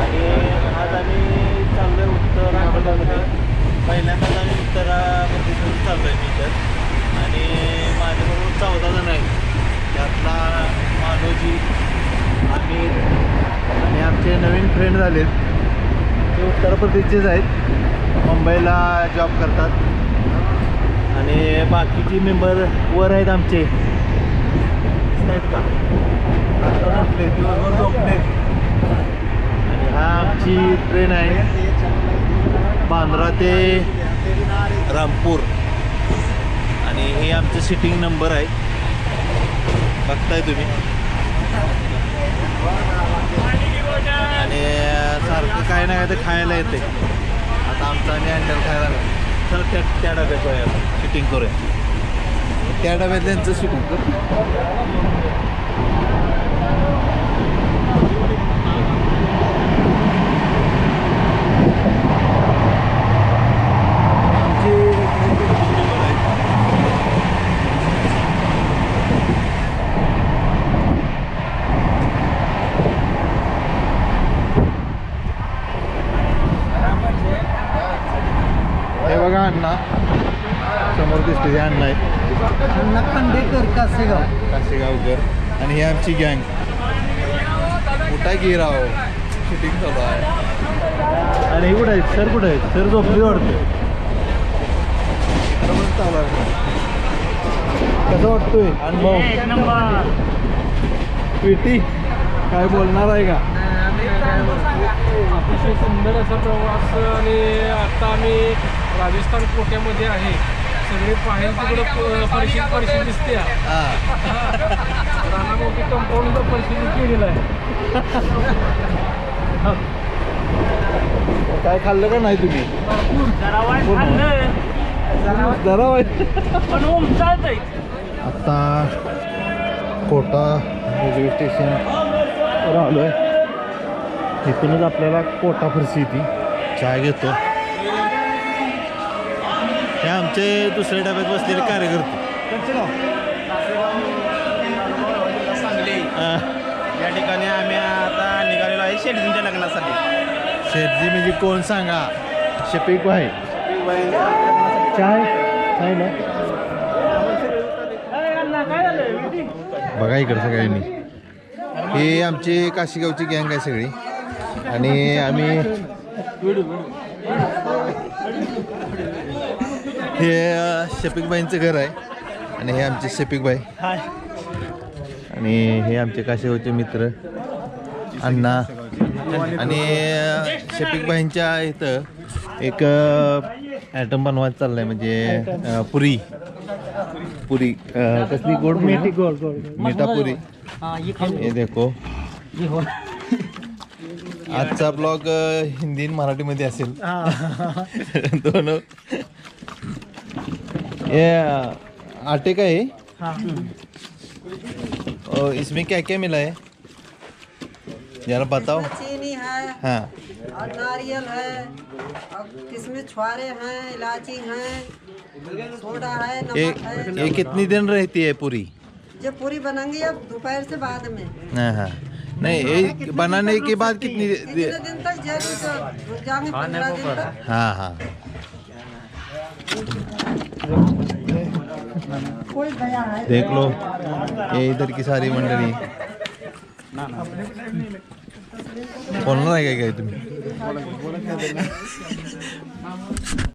आणि आज आम्ही चाललो आहे उत्तराखंडमध्ये पहिल्यांदाच आम्ही उत्तरामध्ये चाललो आहे मी तर. आणि माझ्याबरोबर चौदा जण आहेत. त्यातला मानोजी अमित आणि आमचे नवीन फ्रेंड झालेत. ते उत्तर प्रदेशचेच आहेत. मुंबईला जॉब करतात. आणि बाकीची मेंबर वर आहेत आमचे. आहेत का? आता झोपले दिवसभर झोपले आणि हा आमची ट्रेन आहे. बांद्रा ते रामपूर. आणि हे आमचं सिटिंग नंबर आहे. बघताय तुम्ही. आणि सारखं काय नाही काय तर खायला येते. आता आमचं आणि अँडल खायला सर चल त्या त्या डब्यात जाऊया. शूटिंग करूया. त्या डब्यात त्यांचं शूटिंग करू आमची हे बघा अण्णा समोर दिसते हे अण्णा आहेत अण्णा खांडेकर कासेगाव. कासेगावकर आणि ही आमची गँग. कुठं की राव शूटिंग चालू आहे. आणि हे कुठं आहेत. सर कुठं आहेत? सर झोपली आहे. कसं वाटतोय? अनुभव. पेटी काय बोलणार आहे का? अतिशय सुंदर असा प्रवास आणि आता आम्ही राजस्थान कोट्यामध्ये आहे. सगळे पाहिजे तिकडं परिशील परिशील दिसते. हा. रानामोठी कंपाऊंड परिशील केलेलं आहे. काय खाल्लं का नाही तुम्ही? पण आता कोटा रेल्वे स्टेशन आलो आहे इथूनच आपल्याला कोटा फरशी ती चहा घेतो. हे आमचे दुसऱ्या डब्यात बसलेले कार्यकर्ते. या ठिकाणी आम्ही आता निघालेलो आहे शेडजींच्या लग्नासाठी. शेटजी म्हणजे कोण सांगा? शपीक भाई. चाय चाय ना? बघा इकडं सगळ्यांनी. हे आमची काशीगावची गँग आहे सगळी. आणि आम्ही हे शफीकबाईंचं घर आहे आणि हे आमचे शफीकबाई आणि हे आमचे काशीगावचे मित्र? अण्णा. आणि शफीकबाईंच्या इथं एक ॲटम बनवायचं चाललंय म्हणजे पुरी. पुरी कसली गोड मेथी गोड मीठा पुरी हे देखो. आजचा ब्लॉग हिंदी आणि मराठीमध्ये असेल. दोन. ये आटे का है? और इसमें क्या क्या मिला है? जरा बताओ. चीनी है हाँ. और नारियल है और किसमें छुआरे हैं इलायची हैं सोडा है ये नमक है। ये कितनी दिन रहती है पूरी? जब पूरी बनेंगी अब दोपहर से बाद में। हाँ हाँ। नहीं ये बनाने के बाद कितनी दे- कितने दिन तक जल्दी तो रुक जाएंगे पंद्रह दिन तक? हाँ हाँ। कोई गया है? देख लो ये इधर की सारी मंडळी बोलणार आहे काय काय तुम्ही